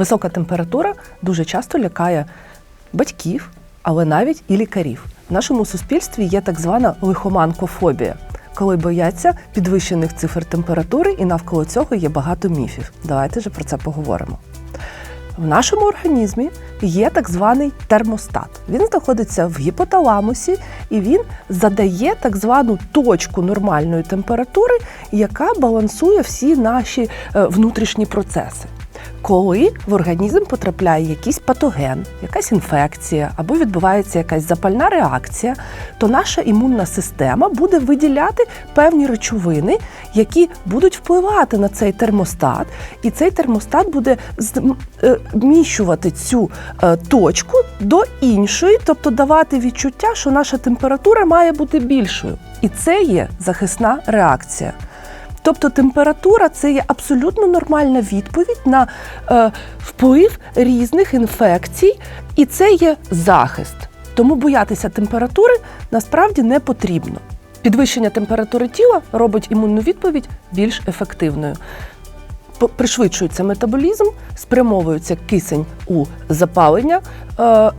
Висока температура дуже часто лякає батьків, але навіть і лікарів. В нашому суспільстві є так звана лихоманкофобія, коли бояться підвищених цифр температури, і навколо цього є багато міфів. Давайте же про це поговоримо. В нашому організмі є так званий термостат. Він знаходиться в гіпоталамусі і він задає так звану точку нормальної температури, яка балансує всі наші е, внутрішні процеси. Коли в організм потрапляє якийсь патоген, якась інфекція або відбувається якась запальна реакція, то наша імунна система буде виділяти певні речовини, які будуть впливати на цей термостат, і цей термостат буде зміщувати цю е, точку до іншої, тобто давати відчуття, що наша температура має бути більшою. І це є захисна реакція. Тобто температура це є абсолютно нормальна відповідь на е, вплив різних інфекцій, і це є захист. Тому боятися температури насправді не потрібно. Підвищення температури тіла робить імунну відповідь більш ефективною. Пришвидшується метаболізм, спрямовується кисень у запалення, е,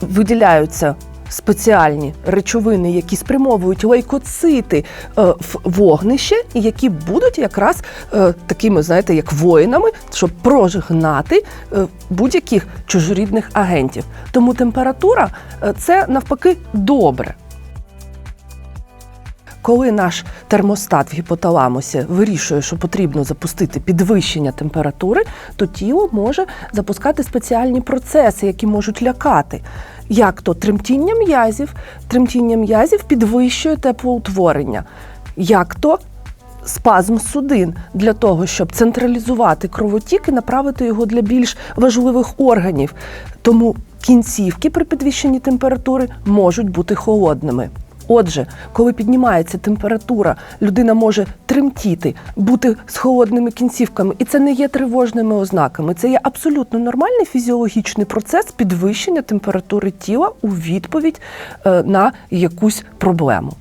виділяються спеціальні речовини, які спрямовують лейкоцити е, в вогнище, і які будуть якраз е, такими, знаєте, як воїнами, щоб прожигнати е, будь-яких чужорідних агентів. Тому температура це навпаки добре. Коли наш термостат в гіпоталамусі вирішує, що потрібно запустити підвищення температури, то тіло може запускати спеціальні процеси, які можуть лякати. Як то тремтіння м'язів, тремтіння м'язів підвищує теплоутворення, як то спазм судин для того, щоб централізувати кровотік і направити його для більш важливих органів. Тому кінцівки при підвищенні температури можуть бути холодними. Отже, коли піднімається температура, людина може тремтіти, бути з холодними кінцівками, і це не є тривожними ознаками. Це є абсолютно нормальний фізіологічний процес підвищення температури тіла у відповідь е, на якусь проблему.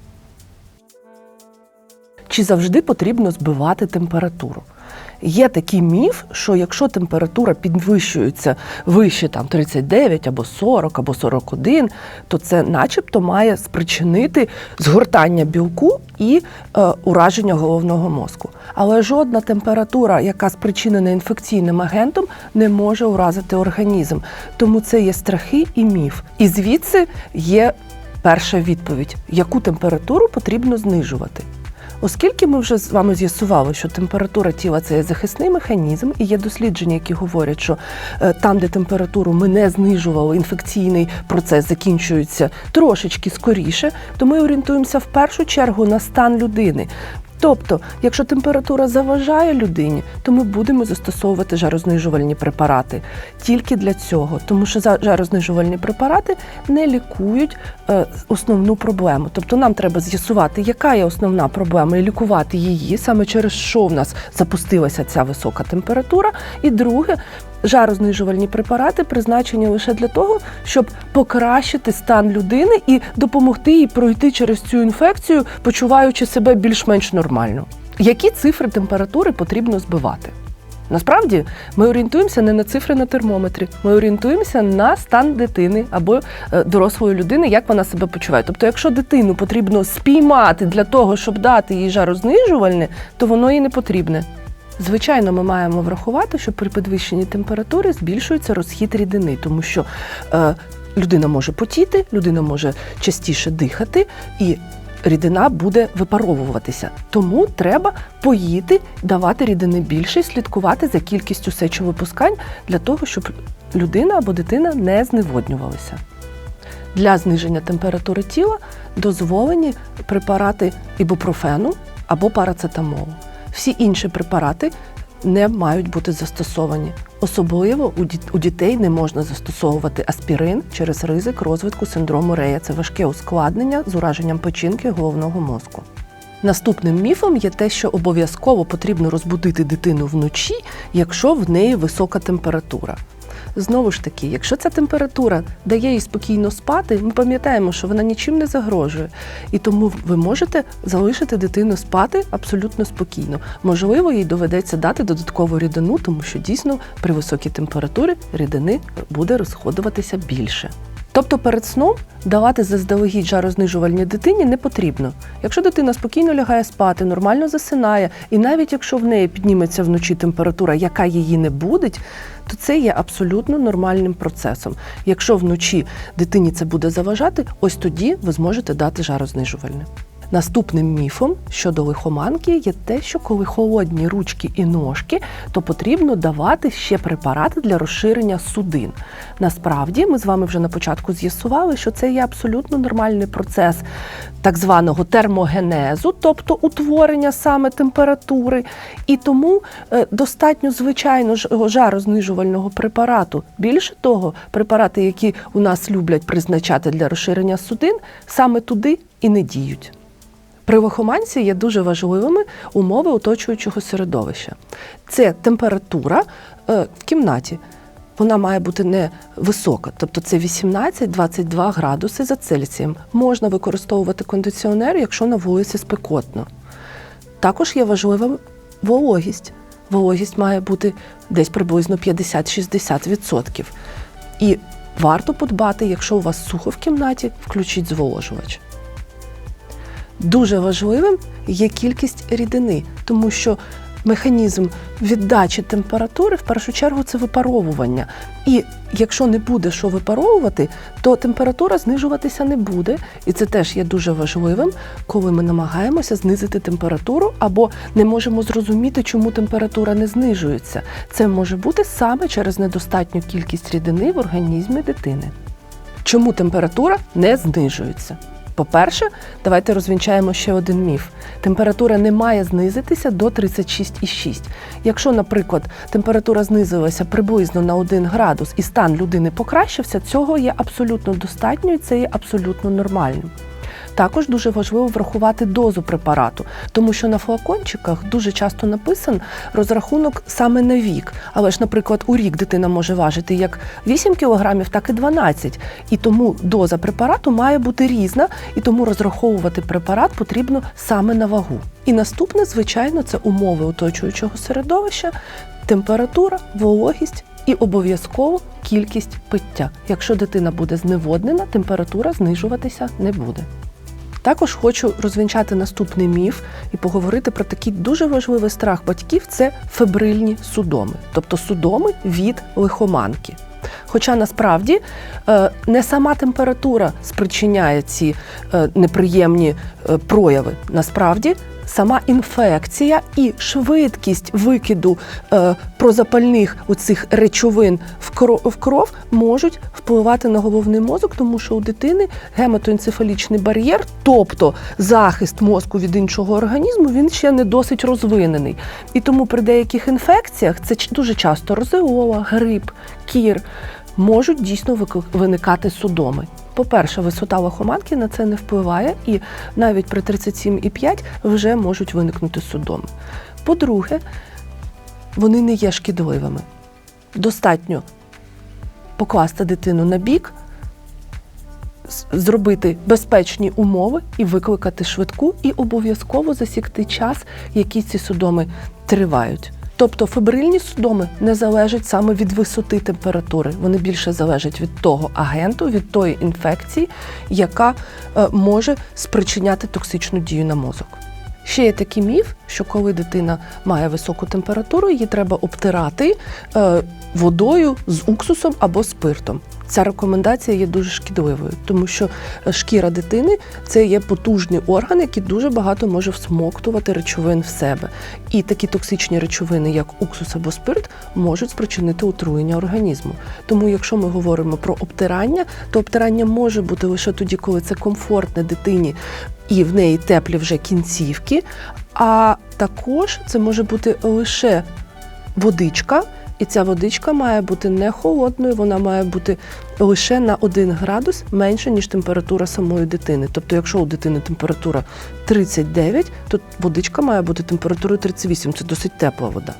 Чи завжди потрібно збивати температуру? Є такий міф, що якщо температура підвищується вище там 39 або 40 або 41, то це начебто має спричинити згортання білку і е, ураження головного мозку. Але жодна температура, яка спричинена інфекційним агентом, не може уразити організм. Тому це є страхи і міф. І звідси є перша відповідь, яку температуру потрібно знижувати. Оскільки ми вже з вами з'ясували, що температура тіла це захисний механізм, і є дослідження, які говорять, що е, там, де температуру ми не знижували, інфекційний процес закінчується трошечки скоріше, то ми орієнтуємося в першу чергу на стан людини. Тобто, якщо температура заважає людині, то ми будемо застосовувати жарознижувальні препарати тільки для цього, тому що жарознижувальні препарати не лікують е, основну проблему. Тобто нам треба з'ясувати, яка є основна проблема, і лікувати її саме через що в нас запустилася ця висока температура. І друге, жарознижувальні препарати призначені лише для того, щоб покращити стан людини і допомогти їй пройти через цю інфекцію, почуваючи себе більш-менш нормально. Які цифри температури потрібно збивати? Насправді ми орієнтуємося не на цифри на термометрі, ми орієнтуємося на стан дитини або е, дорослої людини, як вона себе почуває. Тобто, якщо дитину потрібно спіймати для того, щоб дати їй жарознижувальне, то воно їй не потрібне. Звичайно, ми маємо врахувати, що при підвищенні температури збільшується розхід рідини, тому що е, людина може потіти, людина може частіше дихати і. Рідина буде випаровуватися, тому треба поїти, давати рідини більше, і слідкувати за кількістю сечовипускань для того, щоб людина або дитина не зневоднювалися. Для зниження температури тіла дозволені препарати ібупрофену або парацетамолу. Всі інші препарати не мають бути застосовані. Особливо у діт- у дітей не можна застосовувати аспірин через ризик розвитку синдрому Рея. Це важке ускладнення з ураженням печінки головного мозку. Наступним міфом є те, що обов'язково потрібно розбудити дитину вночі, якщо в неї висока температура. Знову ж таки, якщо ця температура дає їй спокійно спати, ми пам'ятаємо, що вона нічим не загрожує. І тому ви можете залишити дитину спати абсолютно спокійно. Можливо, їй доведеться дати додаткову рідину, тому що дійсно при високій температурі рідини буде розходуватися більше. Тобто перед сном давати заздалегідь жарознижувальній дитині не потрібно. Якщо дитина спокійно лягає спати, нормально засинає, і навіть якщо в неї підніметься вночі температура, яка її не будить, то це є абсолютно нормальним процесом. Якщо вночі дитині це буде заважати, ось тоді ви зможете дати жарознижувальне. Наступним міфом щодо лихоманки є те, що коли холодні ручки і ножки, то потрібно давати ще препарати для розширення судин. Насправді, ми з вами вже на початку з'ясували, що це є абсолютно нормальний процес так званого термогенезу, тобто утворення саме температури. І тому е, достатньо звичайно жарознижувального препарату. Більше того, препарати, які у нас люблять призначати для розширення судин, саме туди і не діють. При лихоманці є дуже важливими умови оточуючого середовища. Це температура е, в кімнаті. Вона має бути не висока, тобто це 18-22 градуси за Цельсієм. Можна використовувати кондиціонер, якщо на вулиці спекотно. Також є важлива вологість. Вологість має бути десь приблизно 50-60%. І варто подбати, якщо у вас сухо в кімнаті, включіть зволожувач. Дуже важливим є кількість рідини, тому що механізм віддачі температури в першу чергу це випаровування. І якщо не буде що випаровувати, то температура знижуватися не буде. І це теж є дуже важливим, коли ми намагаємося знизити температуру або не можемо зрозуміти, чому температура не знижується. Це може бути саме через недостатню кількість рідини в організмі дитини. Чому температура не знижується? По-перше, давайте розвінчаємо ще один міф. Температура не має знизитися до 36,6. Якщо, наприклад, температура знизилася приблизно на 1 градус і стан людини покращився, цього є абсолютно достатньо і це є абсолютно нормальним. Також дуже важливо врахувати дозу препарату, тому що на флакончиках дуже часто написан розрахунок саме на вік. Але ж, наприклад, у рік дитина може важити як 8 кг, так і 12. І тому доза препарату має бути різна, і тому розраховувати препарат потрібно саме на вагу. І наступне, звичайно, це умови оточуючого середовища, температура, вологість. І обов'язково кількість пиття. Якщо дитина буде зневоднена, температура знижуватися не буде. Також хочу розвінчати наступний міф і поговорити про такий дуже важливий страх батьків це фебрильні судоми, тобто судоми від лихоманки. Хоча насправді е, не сама температура спричиняє ці е, неприємні е, прояви. Насправді сама інфекція і швидкість викиду прозапальних оцих речовин в кров, в кров можуть впливати на головний мозок, тому що у дитини гематоенцефалічний бар'єр, тобто захист мозку від іншого організму, він ще не досить розвинений. І тому при деяких інфекціях це дуже часто розеола, грип, кір можуть дійсно виникати судоми. По-перше, висота лохоманки на це не впливає, і навіть при 37,5 вже можуть виникнути судоми. По-друге, вони не є шкідливими. Достатньо покласти дитину на бік, зробити безпечні умови і викликати швидку, і обов'язково засікти час, який ці судоми тривають. Тобто фебрильні судоми не залежать саме від висоти температури, вони більше залежать від того агенту, від тої інфекції, яка е, може спричиняти токсичну дію на мозок. Ще є такий міф, що коли дитина має високу температуру, її треба обтирати е, водою з уксусом або спиртом. Ця рекомендація є дуже шкідливою, тому що шкіра дитини це є потужний орган, який дуже багато може всмоктувати речовин в себе. І такі токсичні речовини, як уксус або спирт, можуть спричинити отруєння організму. Тому, якщо ми говоримо про обтирання, то обтирання може бути лише тоді, коли це комфортне дитині і в неї теплі вже кінцівки. А також це може бути лише водичка. І ця водичка має бути не холодною, вона має бути лише на 1 градус менше, ніж температура самої дитини. Тобто, якщо у дитини температура 39, то водичка має бути температурою 38, це досить тепла вода.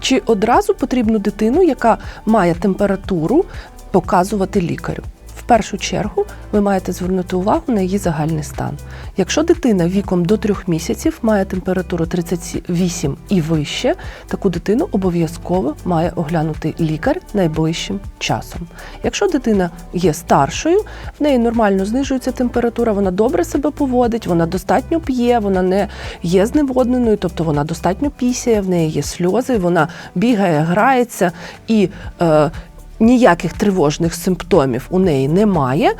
Чи одразу потрібно дитину, яка має температуру, показувати лікарю? В першу чергу ви маєте звернути увагу на її загальний стан. Якщо дитина віком до 3 місяців має температуру 38 і вище, таку дитину обов'язково має оглянути лікар найближчим часом. Якщо дитина є старшою, в неї нормально знижується температура, вона добре себе поводить, вона достатньо п'є, вона не є зневодненою, тобто вона достатньо пісяє, в неї є сльози, вона бігає, грається і е, ніяких тривожних симптомів у неї немає,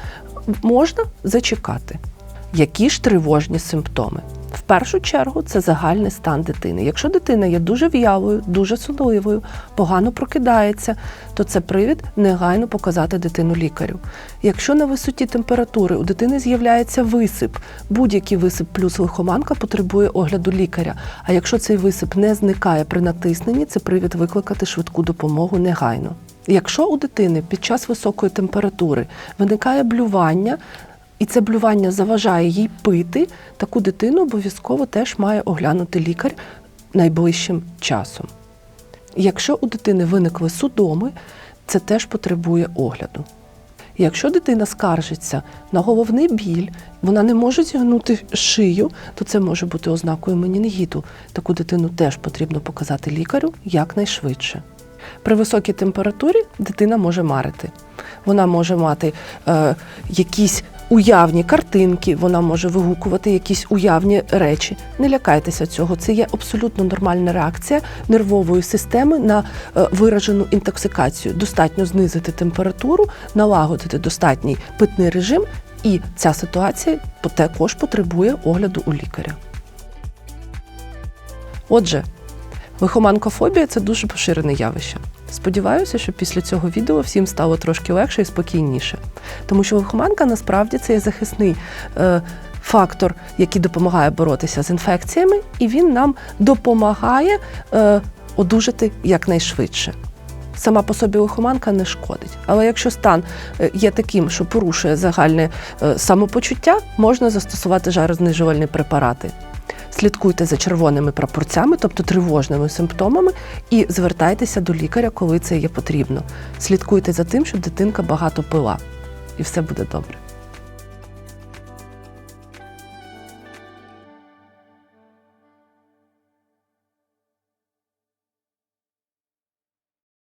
можна зачекати. Які ж тривожні симптоми? В першу чергу це загальний стан дитини. Якщо дитина є дуже в'ялою, дуже сонливою, погано прокидається, то це привід негайно показати дитину лікарю. Якщо на висоті температури у дитини з'являється висип, будь-який висип плюс лихоманка потребує огляду лікаря. А якщо цей висип не зникає при натисненні, це привід викликати швидку допомогу негайно. Якщо у дитини під час високої температури виникає блювання, і це блювання заважає їй пити, таку дитину обов'язково теж має оглянути лікар найближчим часом. Якщо у дитини виникли судоми, це теж потребує огляду. Якщо дитина скаржиться на головний біль, вона не може зігнути шию, то це може бути ознакою менінгіту. Таку дитину теж потрібно показати лікарю якнайшвидше. При високій температурі дитина може марити. Вона може мати е, якісь уявні картинки, вона може вигукувати якісь уявні речі. Не лякайтеся цього. Це є абсолютно нормальна реакція нервової системи на е, виражену інтоксикацію. Достатньо знизити температуру, налагодити достатній питний режим, і ця ситуація також потребує огляду у лікаря. Отже, Лихоманкофобія це дуже поширене явище. Сподіваюся, що після цього відео всім стало трошки легше і спокійніше. Тому що лихоманка насправді це є захисний е, фактор, який допомагає боротися з інфекціями, і він нам допомагає е, одужати якнайшвидше. Сама по собі лихоманка не шкодить. Але якщо стан е, є таким, що порушує загальне е, самопочуття, можна застосувати жарознижувальні препарати. Слідкуйте за червоними прапорцями, тобто тривожними симптомами, і звертайтеся до лікаря, коли це є потрібно. Слідкуйте за тим, щоб дитинка багато пила, і все буде добре.